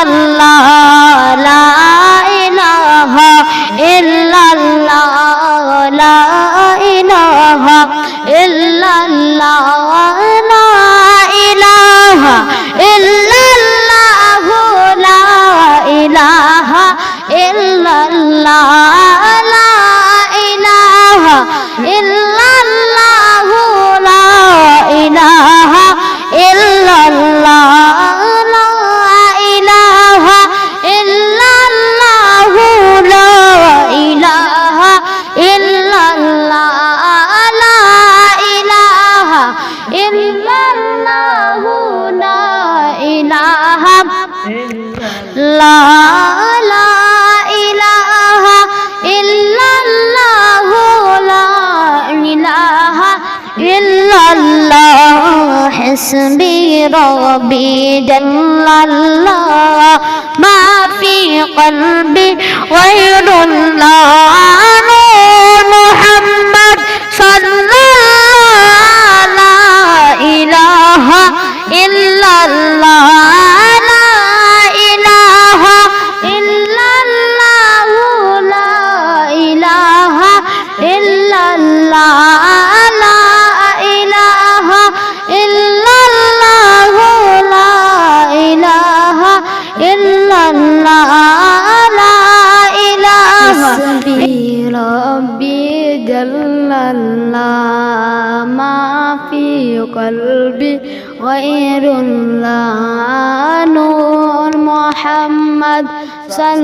Allah. لا لا إله إلا الله لا إله إلا الله حسبي ربي جل الله. ما في قلبي غير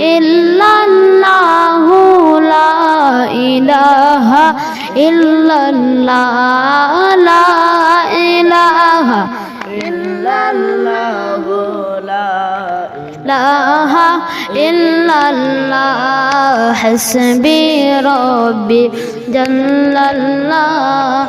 إلا الله لا إله إلا الله لا إله. إلا الله لا إله إلا الله حسبي ربي جل الله.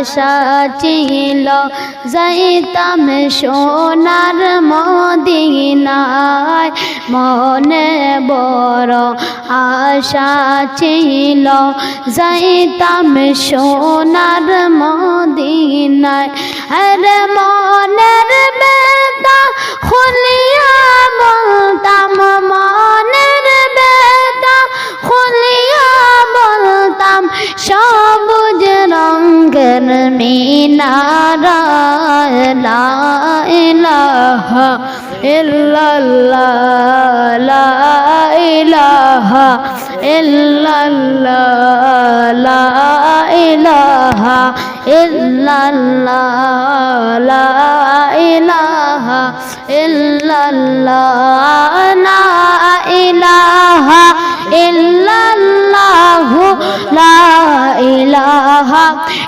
আশা যাইতাম সোনার মদিনায়। মনে বড় আশা ছিল। যাইতাম সোনার মদিনায়। আরে মনের বেতা খুলিয়া বলতাম মিনারা লা ইলাহা ইল্লাল্লাহ লা ইলাহা ইল্লাল্লাহ লা ইলাহা ইল্লাল্লাহ লা ইলাহা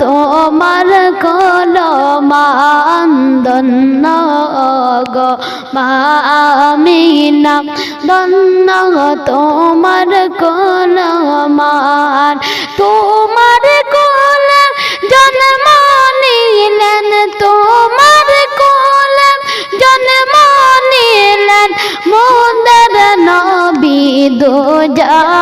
তোমার কলমান দন্ন গমামিনা দন্ন তোমার কলমান তোমার কোল জন্ম নিলেন তোমার কোল জন্ম নিলেন মোদের নবী দো জাহান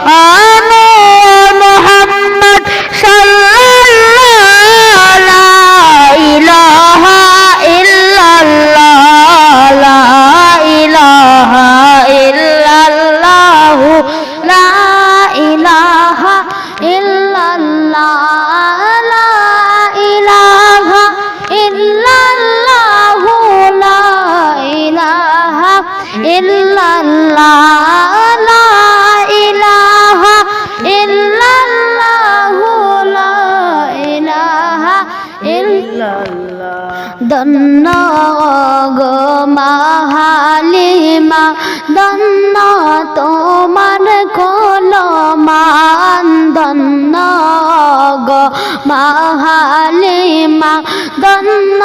দন্ন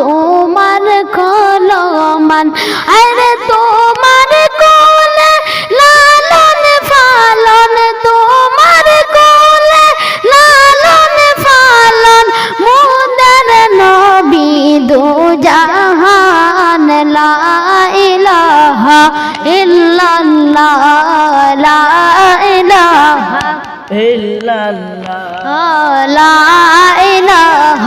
তোমার কলমান। আরে তোমার কোলে লালন পালন তোমার কোলে লালন পালন। মুদার নবী দু জাহান লা ইলাহা ইল্লাল্লাহ লা ইলাহা illallah লা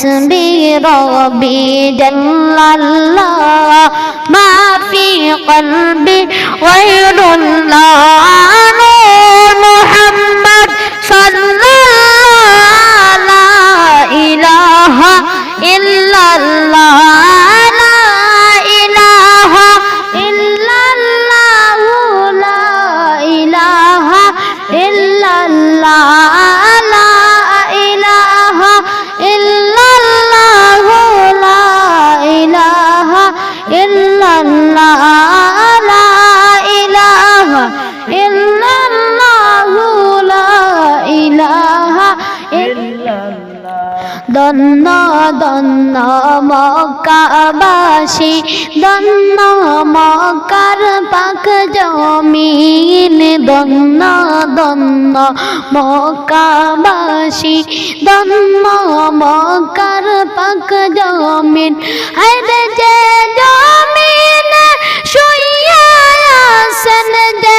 حسبي ربي جل الله ما في قلبي غير الله. মক্কাবাসী দন্ন মকার পাক জমিন দন্ন দন্ন মকাবাসী দন্ন মকার পাক জমিন। হায়রে যে জমিন শুইয়া আছেন যে